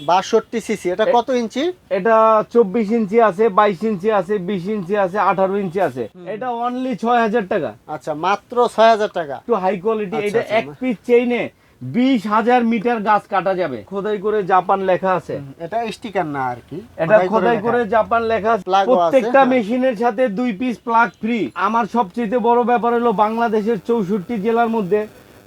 বাষট্টি সিসি এটা কত ইঞ্চি? এটা চব্বিশ ইঞ্চি আছে বাইশ ইঞ্চি আছে বিশ ইঞ্চি আছে আঠারো ইঞ্চি আছে। এটা অনলি ছয় হাজার টাকা। আচ্ছা মাত্র ছয় হাজার টাকা। একটু হাই কোয়ালিটি আচ্ছা, এটা আচ্ছা, এক পিস চেইনে বিশ হাজার মিটার গাছ কাটা যাবে। খোদাই করে জাপান লেখা আছে। এটা স্টিকার না আর কি? এটা খোদাই করে জাপান লেখা আছে, প্রত্যেকটা হ্যাঁ। মেশিনের সাথে দুই পিস প্লাগ ফ্রি আমার সবচেয়ে বড় ব্যাপার হলো বাংলাদেশের চৌষট্টি জেলার মধ্যে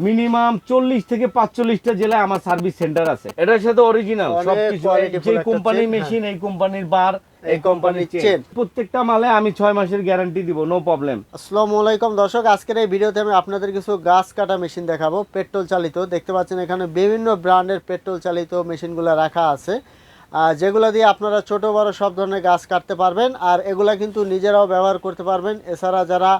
মিনিমাম চল্লিশ থেকে পাঁচচল্লিশটা জেলায় আমার সার্ভিস সেন্টার আছে। এটার সাথে অরিজিনাল সবকিছু। যে কোম্পানির মেশিন এই কোম্পানির বার এই কোম্পানির চেন। প্রত্যেকটা মালে আমি ছয় মাসের গ্যারান্টি দিব নো প্রবলেম আসসালামু আলাইকুম দর্শক আজকের এই ভিডিওতে আমি আপনাদের কিছু গাছ কাটা মেশিন দেখাবো পেট্রোল চালিত। দেখতে পাচ্ছেন এখানে বিভিন্ন ব্র্যান্ডের পেট্রোল চালিত মেশিনগুলো রাখা আছে। যেগুলো দিয়ে আপনারা ছোট বড় সব ধরনের গাছ কাটতে পারবেন আর এগুলা কিন্তু নিজেরাও ব্যবহার করতে পারবেন। এছাড়া যারা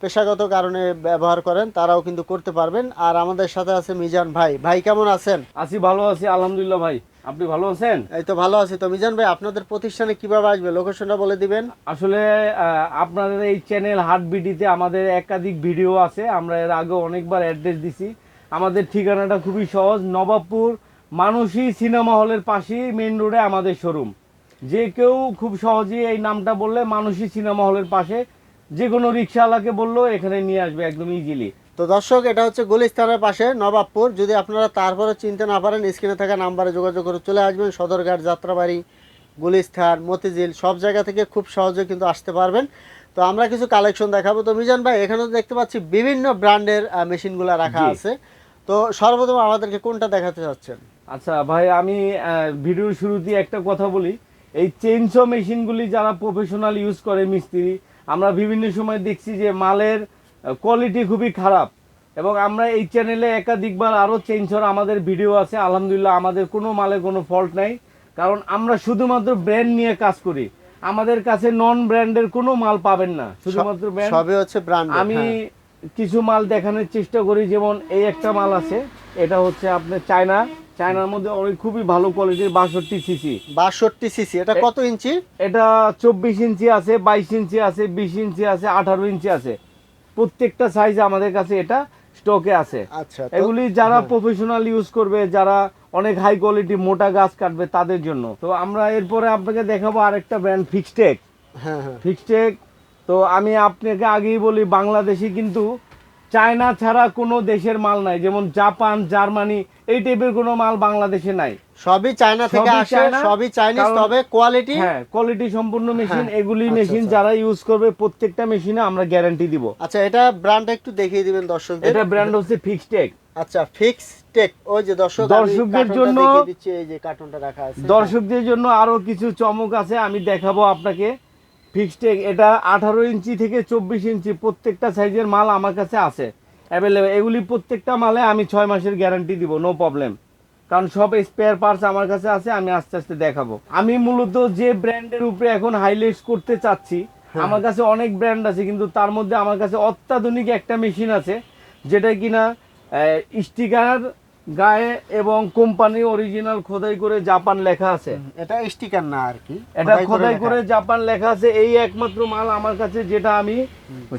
পেশাগত কারণে ব্যবহার করেন তারাও কিন্তু করতে পারবেন। আর আমাদের সাথে আছে মিজান ভাই। ভাই কেমন আছেন? আছি ভালো আছি আলহামদুলিল্লাহ ভাই। আপনি ভালো আছেন? এই তো ভালো আছি। তো মিজান ভাই আপনাদের প্রতিষ্ঠানে কীভাবে আসবে? লোকেশনটা বলে দিবেন। আসলে আপনাদের এই চ্যানেল হাট বিডিতে আমাদের একাধিক ভিডিও আছে। আমরা এর আগে অনেকবার অ্যাড্রেস দিছি। আমাদের ঠিকানাটা খুবই সহজ নবাবপুর মানসী সিনেমা হলের পাশেই মেন রোডে আমাদের শোরুম। যে কেউ খুব সহজেই এই নামটা বললে মানসী সিনেমা হলের পাশে যে কোনো রিক্সাওয়ালাকে বললেও এখানে নিয়ে আসবে একদম ইজিলি তো দর্শক এটা হচ্ছে গুলিস্তানের পাশে নবাবপুর। যদি আপনারা তারপরে চিনতে না পারেন স্ক্রিনে থাকা নাম্বারে যোগাযোগ করে চলে আসবেন। সদরঘাট যাত্রাবাড়ি গুলিস্তান মতিঝিল সব জায়গা থেকে খুব সহজে কিন্তু আসতে পারবেন। তো আমরা কিছু কালেকশন দেখাবো। তো মিজান ভাই এখানে তো দেখতে পাচ্ছি বিভিন্ন ব্র্যান্ডের মেশিনগুলো রাখা আছে। তো সর্বপ্রথম আমাদেরকে কোনটা দেখাতে চাচ্ছেন? আচ্ছা ভাই আমি ভিডিওর শুরুতে একটা কথা বলি। এই চেইনসো মেশিনগুলি যারা প্রফেশনাল ইউজ করে মিস্ত্রি আমরা বিভিন্ন সময় দেখছি যে মালের কোয়ালিটি খুবই খারাপ। এবং আমরা এই চ্যানেলে একাধিকবার আরও চেঞ্জ হওয়ার আমাদের ভিডিও আছে। আলহামদুলিল্লাহ আমাদের কোনো মালে কোনো ফল্ট নাই। কারণ আমরা শুধুমাত্র ব্র্যান্ড নিয়ে কাজ করি। আমাদের কাছে নন ব্র্যান্ডের কোনো মাল পাবেন না। শুধুমাত্র হচ্ছে ব্র্যান্ড আমি কিছু মাল দেখানোর চেষ্টা করি যেমন এই একটা মাল আছে। এটা হচ্ছে আপনার চায়না চায়নার মধ্যে অনেক খুবই ভালো কোয়ালিটির বাষট্টি সিসি বাষট্টি সিসি এটা কত ইঞ্চি? এটা চব্বিশ ইঞ্চি আছে বাইশ ইঞ্চি আছে বিশ ইঞ্চি আছে আঠারো ইঞ্চি আছে। প্রত্যেকটা সাইজ আমাদের কাছে এটা স্টকে আছে। আচ্ছা এগুলি যারা হ্যাঁ। প্রফেশনাল ইউজ করবে যারা অনেক হাই কোয়ালিটি মোটা গাছ কাটবে তাদের জন্য। তো আমরা এরপরে আপনাকে দেখাবো আরেকটা ব্র্যান্ড ফিক্সটেক হ্যাঁ হ্যাঁ। ফিক্সটেক তো আমি আপনাকে আগেই বলি বাংলাদেশে কিন্তু চায়না ছাড়া কোনো দেশের মাল নাই। যেমন জাপান জার্মানি এই টাইপের কোনো মাল বাংলাদেশে নাই। সবই চায়না থেকে আসে সবই চাইনিজ তবে কোয়ালিটি হ্যাঁ কোয়ালিটি সম্পূর্ণ মেশিন হ্যাঁ, এগুলি আচ্ছা, মেশিন আচ্ছা। যারা ইউজ করবে প্রত্যেকটা মেশিনে আমরা গ্যারান্টি দিব। আচ্ছা এটা ব্র্যান্ড একটু দেখিয়ে দিবেন দর্শকদের। এটা ব্র্যান্ড হচ্ছে ফিক্সটেক আচ্ছা ফিক্স টেক ওই যে দর্শক দর্শকদের জন্য- এই যে কার্টুনটা রাখা আছে। দর্শকদের জন্য আরও কিছু চমক আছে আমি দেখাবো আপনাকে। ফিক্সটেক এটা আঠারো ইঞ্চি থেকে চব্বিশ ইঞ্চি প্রত্যেকটা সাইজের মাল আমার কাছে আছে অ্যাভেলেবেল এগুলি প্রত্যেকটা মালে আমি ছয় মাসের গ্যারান্টি দিব নো প্রবলেম কারণ সব স্পেয়ার পার্টস আমার কাছে আছে আমি আস্তে আস্তে দেখাবো। আমি মূলত যে ব্র্যান্ডের উপরে এখন হাইলাইটস করতে চাচ্ছি হ্যাঁ। আমার কাছে অনেক ব্র্যান্ড আছে কিন্তু তার মধ্যে আমার কাছে অত্যাধুনিক একটা মেশিন আছে যেটা কিনা স্টিকার গায়ে এবং কোম্পানি অরিজিনাল খোদাই করে জাপান লেখা আছে। এটা স্টিকার না আর কি? এটা খোদাই করে জাপান লেখা আছে। এই একমাত্র মাল আমার কাছে যেটা আমি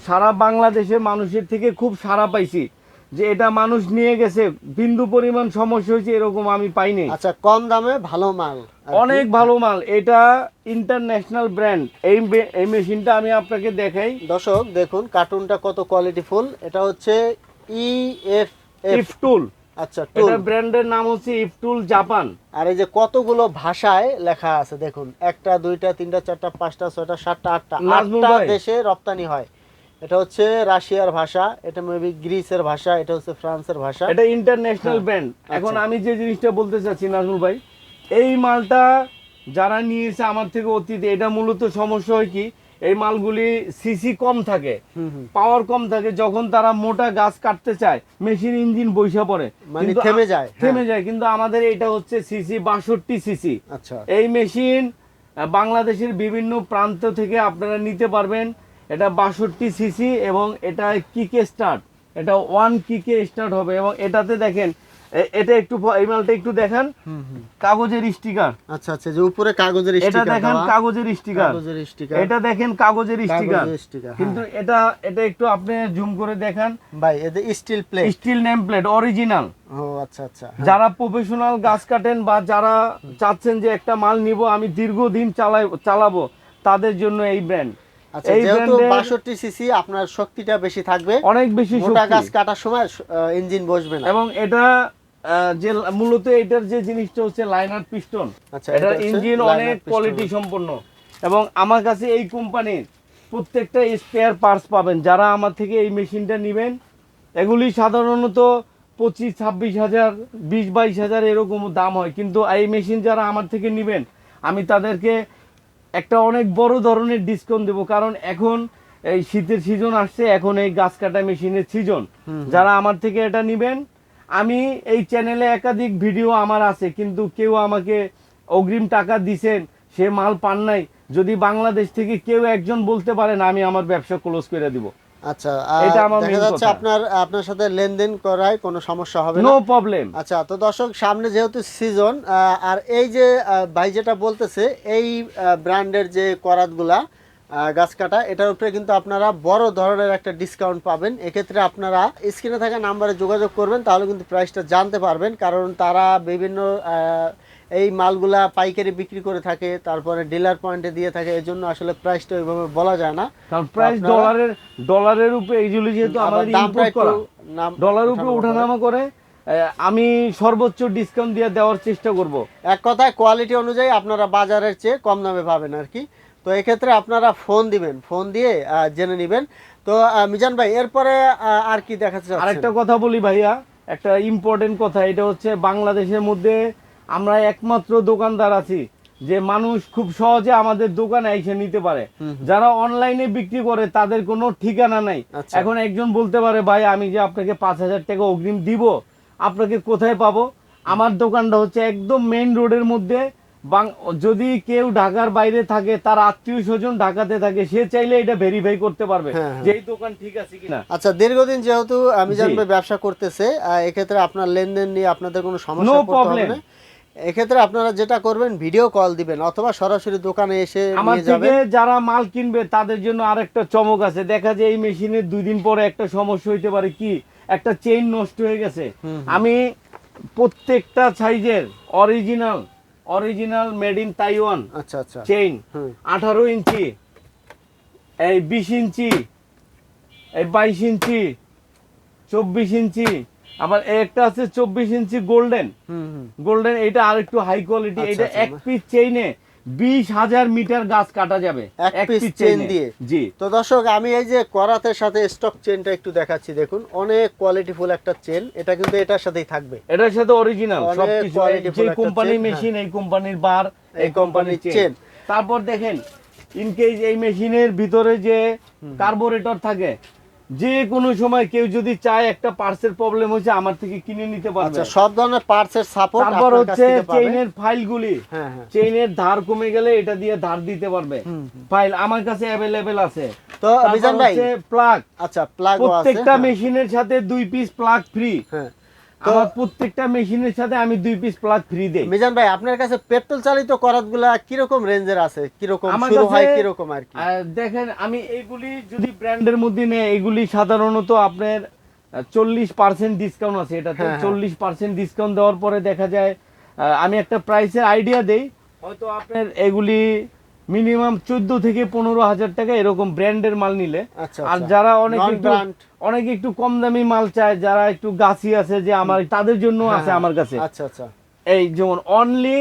সারা বাংলাদেশে মানুষের থেকে খুব সারা পাইছি যে এটা মানুষ নিয়ে গেছে বিন্দু পরিমাণ সমস্যা হয়েছে এরকম আমি পাইনি। আচ্ছা কম দামে ভালো মাল অনেক ভালো মাল। এটা ইন্টারন্যাশনাল ব্র্যান্ড এই এই মেশিনটা আমি আপনাকে দেখাই। দর্শক দেখুন কার্টুনটা কত কোয়ালিটি ফুল এটা হচ্ছে ই এফ এফ ইফটুল আচ্ছা এটা ব্র্যান্ডের নাম হচ্ছে ইফটুল জাপান। আর এই যে কতগুলো ভাষায় লেখা আছে দেখুন একটা দুইটা তিনটা চারটা পাঁচটা ছয়টা সাতটা আটটা আটটা দেশে রপ্তানি হয়। এটা হচ্ছে রাশিয়ার ভাষা এটা মেবি গ্রিসের ভাষা এটা হচ্ছে ফ্রান্সের ভাষা। এটা ইন্টারন্যাশনাল হ্যাঁ, ব্র্যান্ড এখন আচ্ছা। আমি যে জিনিসটা বলতে চাচ্ছি নাজমুল ভাই এই মালটা যারা নিয়েছে আমার থেকে অতীতে এটা মূলত সমস্যা হয় কি এই মালগুলি সিসি কম থাকে পাওয়ার কম থাকে যখন তারা মোটা গাছ কাটতে চায় মেশিন ইঞ্জিন বৈশা পড়ে। মানে থেমে যায়, থেমে হ্যাঁ। যায় কিন্তু আমাদের এটা হচ্ছে সিসি বাষট্টি সিসি। আচ্ছা। এই মেশিন বাংলাদেশের বিভিন্ন প্রান্ত থেকে আপনারা নিতে পারবেন। এটা বাষট্টি সিসি এবং এটা কিকে স্টার্ট এটা ওয়ান কিকে স্টার্ট হবে এবং এটাতে দেখেন এটা একটু এই মালটা একটু দেখান। কাগজের স্টিকার আচ্ছা আচ্ছা যে উপরে কাগজের এটা দেখেন কাগজের স্টিকার কাগজের স্টিকার এটা দেখেন কাগজের স্টিকার কিন্তু এটা এটা একটু আপনি জুম করে দেখান। ভাই এদের steel plate steel name plate original ও আচ্ছা আচ্ছা হ্যাঁ। যারা প্রফেশনাল গাছ কাটেন বা যারা চাচ্ছেন যে একটা মাল নিব আমি দীর্ঘদিন চালাই চালাবো তাদের জন্য এই ব্র্যান্ড আচ্ছা এই যেহেতু সিসি আপনার শক্তিটা বেশি থাকবে। অনেক বেশি গাছ কাটার সময় ইঞ্জিন বসবে না। এবং এটা যে মূলত এটার যে জিনিসটা হচ্ছে লাইনার পিস্টন। আচ্ছা এটার ইঞ্জিন অনেক কোয়ালিটি সম্পন্ন। এবং আমার কাছে এই কোম্পানির প্রত্যেকটা স্পেয়ার পার্টস পাবেন। যারা আমার থেকে এই মেশিনটা নেবেন এগুলি সাধারণত পঁচিশ ছাব্বিশ হাজার বিশ বাইশ হাজার এরকম দাম হয়। কিন্তু এই মেশিন যারা আমার থেকে নেবেন আমি তাদেরকে একটা অনেক বড় ধরনের ডিসকাউন্ট দেবো। কারণ এখন এই শীতের সিজন আসছে এখন এই গাছ কাটা মেশিনের সিজন যারা আমার থেকে এটা নেবেন আমি এই চ্যানেলে একাধিক ভিডিও আমার আছে কিন্তু কেউ আমাকে অগ্রিম টাকা দিছেন সে মাল পান নাই যদি বাংলাদেশ থেকে কেউ একজন বলতে পারেন আমি আমার ব্যবসা ক্লোজ করে দিব। আচ্ছা আর এটা আমার দেখা যাচ্ছে আপনার আপনার সাথে লেনদেন করায় কোনো সমস্যা হবে নো? প্রবলেম আচ্ছা তো দর্শক সামনে যেহেতু সিজন আর এই যে ভাই যেটা বলতেছে এই ব্র্যান্ডের যে করাতগুলা গাছ কাটা এটার উপরে কিন্তু আপনারা বড় ধরনের একটা ডিসকাউন্ট পাবেন। এক্ষেত্রে আপনারা স্ক্রিনে থাকা নাম্বারে যোগাযোগ করবেন তাহলে কিন্তু প্রাইসটা জানতে পারবেন। কারণ তারা বিভিন্ন এই মালগুলা পাইকারি বিক্রি করে থাকে তারপরে ডিলার পয়েন্টে দিয়ে থাকে এজন্য আসলে প্রাইসটা ওইভাবে বলা যায় না। কারণ প্রাইস ডলারের ডলারের উপরে এইগুলি যেহেতু আমাদের ইম্পোর্ট করা উপরে ওঠানামা করে। আমি সর্বোচ্চ ডিসকাউন্ট দিয়ে দেওয়ার চেষ্টা করব। এক কথায় কোয়ালিটি অনুযায়ী আপনারা বাজারের চেয়ে কম দামে পাবেন আর কি। তো এক্ষেত্রে আপনারা ফোন দিবেন ফোন দিয়ে জেনে নেবেন। তো মিজান ভাই এরপরে আর কি দেখাতে আরেকটা কথা বলি ভাইয়া একটা ইম্পর্টেন্ট কথা এটা হচ্ছে বাংলাদেশের মধ্যে আমরা একমাত্র দোকানদার আছি যে মানুষ খুব সহজে আমাদের দোকানে এসে নিতে পারে। যারা অনলাইনে বিক্রি করে তাদের কোনো ঠিকানা নাই। আচ্ছা। এখন একজন বলতে পারে ভাই আমি যে আপনাকে পাঁচ হাজার টাকা অগ্রিম দিব আপনাকে কোথায় পাবো? আমার দোকানটা হচ্ছে একদম মেইন রোডের মধ্যে যদি কেউ ঢাকার বাইরে থাকে তার আত্মীয় স্বজন ঢাকাতে থাকে সে চাইলে এটা ভেরিফাই করতে পারবে হ্যাঁ, হ্যাঁ। যে এই দোকান ঠিক আছে কিনা। আচ্ছা দীর্ঘদিন যেহেতু আমি মিজান জি। ভাই ব্যবসা করতেছে এক্ষেত্রে আপনার লেনদেন নিয়ে আপনাদের কোনো সমস্যা পড়তে হবে এক্ষেত্রে আপনারা যেটা করবেন ভিডিও কল দিবেন অথবা সরাসরি দোকানে এসে আমার থেকে যারা মাল কিনবে তাদের জন্য আরেকটা চমক আছে। দেখা যায় এই মেশিনের দুই দিন পরে একটা সমস্যা হইতে পারে কি? একটা চেইন নষ্ট হয়ে গেছে। আমি প্রত্যেকটা সাইজের original original made in Taiwan. আচ্ছা আচ্ছা। চেইন আঠারো ইঞ্চি। এই বিশ ইঞ্চি। এই বাইশ ইঞ্চি। চব্বিশ ইঞ্চি। আবার একটা আছে চব্বিশ ইঞ্চি গোল্ডেন। গোল্ডেন এটা আর একটু হাই কোয়ালিটি এটা। এক পিস চেইনে বিশ হাজার মিটার গাছ কাটা যাবে এক piece chain দিয়ে? জি। তো দর্শক আমি এই যে করাতের সাথে স্টক চেনটা একটু দেখাচ্ছি দেখুন অনেক কোয়ালিটিফুল একটা চেন এটা কিন্তু এটার সাথেই থাকবে। এটার সাথে অরিজিনাল সবকিছু যে কোম্পানির মেশিন এই কোম্পানির বার এই কোম্পানির চেন তারপর দেখেন ইন কেস এই মেশিনের ভিতরে যে কার্বোরেটর থাকে যে কোনো সময় কেউ যদি চায় একটা পার্সের প্রবলেম হয়েছে আমার থেকে কিনে নিতে পারবে। আচ্ছা সব ধরনের পার্সের সাপোর্ট তারপর হচ্ছে চেইনের ফাইলগুলি হ্যাঁ হ্যাঁ। চেইনের ধার কমে গেলে এটা দিয়ে ধার দিতে পারবে। ফাইল আমার কাছে অ্যাভেলেবেল আছে। তো মিজান ভাই প্লাগ আচ্ছা প্লাগ আছে প্রত্যেকটা হ্যাঁ, মেশিনের সাথে দুই পিস প্লাগ ফ্রি হ্যাঁ। আমার প্রত্যেকটা মেশিনের সাথে আমি দুই পিস প্লাগ ফ্রি দেই। মিজান ভাই আপনার কাছে পেট্রোল চালিত করাতগুলা কীরকম রেঞ্জের আছে? কীরকম আমার শুরু হয় কাছে- কীরকম আর কি? দেখেন আমি এইগুলি যদি ব্র্যান্ডের মধ্যে নেই এগুলি সাধারণত আপনার চল্লিশ পার্সেন্ট ডিসকাউন্ট আছে। এটাতে হ্যাঁ, হ্যাঁ। চল্লিশ পার্সেন্ট ডিসকাউন্ট দেওয়ার পরে দেখা যায় আমি একটা প্রাইসের আইডিয়া দেই। হয়তো আপনার এগুলি মিনিমাম চোদ্দ থেকে পনেরো হাজার টাকা এরকম ব্র্যান্ডের মাল নিলে। আচ্ছা আর আচ্ছা। যারা অনেক অনেক একটু কম দামি মাল চায় যারা একটু গাছি আছে যে আমার তাদের জন্য হ্যাঁ, আছে হ্যাঁ। আমার কাছে। আচ্ছা আচ্ছা। এই যেমন অনলি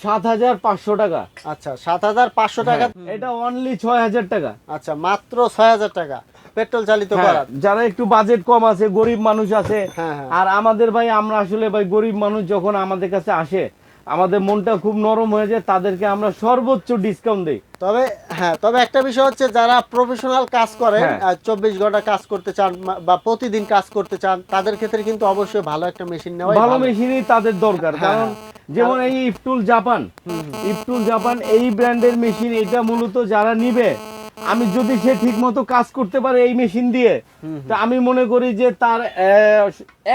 সাত হাজার পাঁচশো টাকা। আচ্ছা সাত হাজার পাঁচশো টাকা। এটা অনলি ছয় হাজার টাকা। আচ্ছা মাত্র ছয় হাজার টাকা। পেট্রোল চালিত হ্যাঁ, যারা একটু বাজেট কম আছে গরিব মানুষ আছে। হ্যাঁ হ্যাঁ। আর আমাদের ভাই আমরা আসলে ভাই গরিব মানুষ যখন আমাদের কাছে আসে আমাদের মনটা খুব নরম হয়ে যায় তাদেরকে আমরা সর্বোচ্চ ডিসকাউন্ট দেই। তবে হ্যাঁ তবে একটা বিষয় হচ্ছে যারা প্রফেশনাল কাজ করেন হ্যাঁ। চব্বিশ ঘণ্টা কাজ করতে চান বা প্রতিদিন কাজ করতে চান তাদের ক্ষেত্রে কিন্তু অবশ্যই ভালো একটা মেশিন নেওয়া ভালো মেশিনই তাদের দরকার হ্যাঁ, কারণ যেমন এই ইফটুল জাপান। ইফটুল জাপান এই ব্র্যান্ডের মেশিন এটা মূলত যারা নিবে আমি যদি সে ঠিক মতো কাজ করতে পারে এই মেশিন দিয়ে তা আমি মনে করি যে তার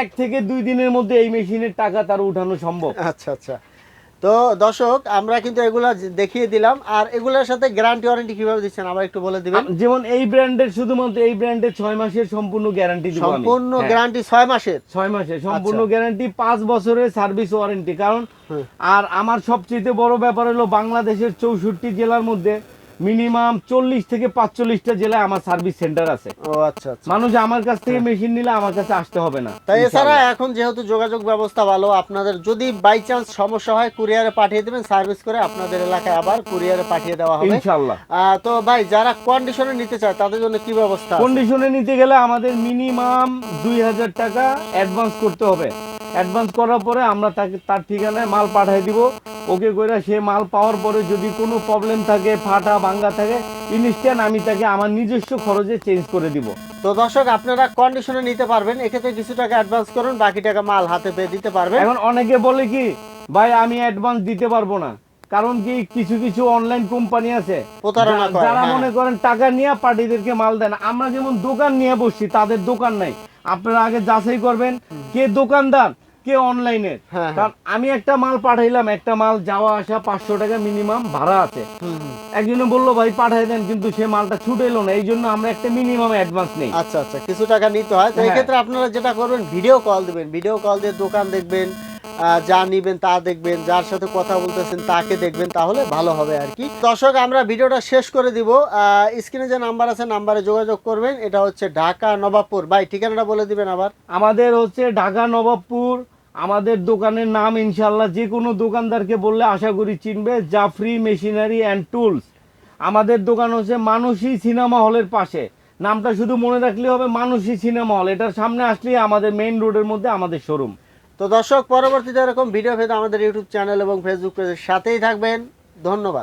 এক থেকে দুই দিনের মধ্যে এই মেশিনের টাকা তার উঠানো সম্ভব। আচ্ছা আচ্ছা। তো দর্শক আমরা কিন্তু এগুলা দেখিয়ে দিলাম। আর এগুলোর সাথে গ্যারান্টি ওয়ারেন্টি কীভাবে দিচ্ছেন আবার একটু বলে দিবেন? যেমন এই ব্র্যান্ডের শুধুমাত্র এই ব্র্যান্ডের ছয় মাসের সম্পূর্ণ গ্যারান্টি দিব সম্পূর্ণ গ্যারান্টি ছয় মাসের? ছয় মাসের সম্পূর্ণ আচ্ছা। গ্যারান্টি পাঁচ বছরের সার্ভিস ওয়ারেন্টি কারণ আর আমার সবচেয়ে বড় ব্যাপার হলো বাংলাদেশের চৌষট্টি জেলার মধ্যে মিনিমাম চল্লিশ থেকে পাঁচচল্লিশটা জেলায় আমার সার্ভিস সেন্টার আছে। ও আচ্ছা আচ্ছা। মানুষ আমার কাছ থেকে মেশিন নিলে আমার কাছে আসতে হবে না তাই এছাড়া এখন যেহেতু যোগাযোগ ব্যবস্থা ভালো আপনাদের যদি বাই চান্স সমস্যা হয় কুরিয়ারে পাঠিয়ে দেবেন সার্ভিস করে আপনাদের এলাকায় আবার কুরিয়ারে পাঠিয়ে দেওয়া হবে। ইনশাল্লাহ। আহ, তো ভাই যারা কন্ডিশনে নিতে চায় তাদের জন্য কি ব্যবস্থা? কন্ডিশনে নিতে গেলে আমাদের মিনিমাম দুই হাজার টাকা অ্যাডভান্স করতে হবে। অ্যাডভান্স করার পরে আমরা তাকে তার ঠিকানায় মাল পাঠিয়ে দিব। ওকে করে সে মাল পাওয়ার পরে যদি কোনো প্রবলেম থাকে ফাটা ভাঙ্গা থাকে ইনস্ট্যান্ট আমি তাকে আমার নিজস্ব খরচে চেঞ্জ করে দিব। তো দর্শক আপনারা কন্ডিশনে নিতে পারবেন। এক্ষেত্রে কিছু টাকা অ্যাডভান্স করুন বাকি টাকা মাল হাতে পেয়ে দিতে পারবেন। এখন অনেকে বলে কি ভাই আমি অ্যাডভান্স দিতে পারব না। কারণ কি কিছু কিছু অনলাইন কোম্পানি আছে যারা হ্যাঁ। মনে করেন টাকা নিয়ে পার্টিদেরকে মাল দেন। আমরা যেমন দোকান নিয়ে বসছি তাদের দোকান নাই। আপনারা আগে যাচাই করবেন কে দোকানদার? কে অনলাইনের হ্যাঁ, কারণ আমি একটা মাল পাঠাইলাম একটা মাল যাওয়া আসা পাঁচশো টাকা মিনিমাম ভাড়া আছে। একজনে বলল ভাই পাঠাই দেন। কিন্তু সে মালটা ছুটে এলো না এই জন্য আমরা একটা মিনিমাম অ্যাডভান্স নেই। আচ্ছা আচ্ছা কিছু টাকা নিতে হয়। তো হ্যাঁ। এক্ষেত্রে আপনারা যেটা করবেন ভিডিও কল দিবেন। ভিডিও কল দিয়ে দোকান দেখবেন যা নিবেন তা দেখবেন যার সাথে কথা বলতেছেন তাকে দেখবেন তাহলে ভালো হবে আর কি। দর্শক আমরা ভিডিওটা শেষ করে দিব। স্ক্রিনে যে নাম্বার আছে নাম্বারে যোগাযোগ করবেন। এটা হচ্ছে ঢাকা নবাবপুর ভাই ঠিকানাটা বলে দিবেন আবার। আমাদের হচ্ছে ঢাকা নবাবপুর আমাদের দোকানের নাম ইনশাল্লাহ যে কোনো দোকানদারকে বললে আশা করি চিনবে জাফরি মেশিনারি অ্যান্ড টুলস আমাদের দোকান হচ্ছে মানসী সিনেমা হলের পাশে। নামটা শুধু মনে রাখলে হবে, মানসী সিনেমা হল। এটার সামনে আসলেই আমাদের মেইন রোডের মধ্যে আমাদের শোরুম তো দর্শক, পরবর্তীতে এরকম ভিডিও পেতে আমাদের ইউটিউব চ্যানেল এবং ফেসবুক পেজের সাথেই থাকবেন। ধন্যবাদ।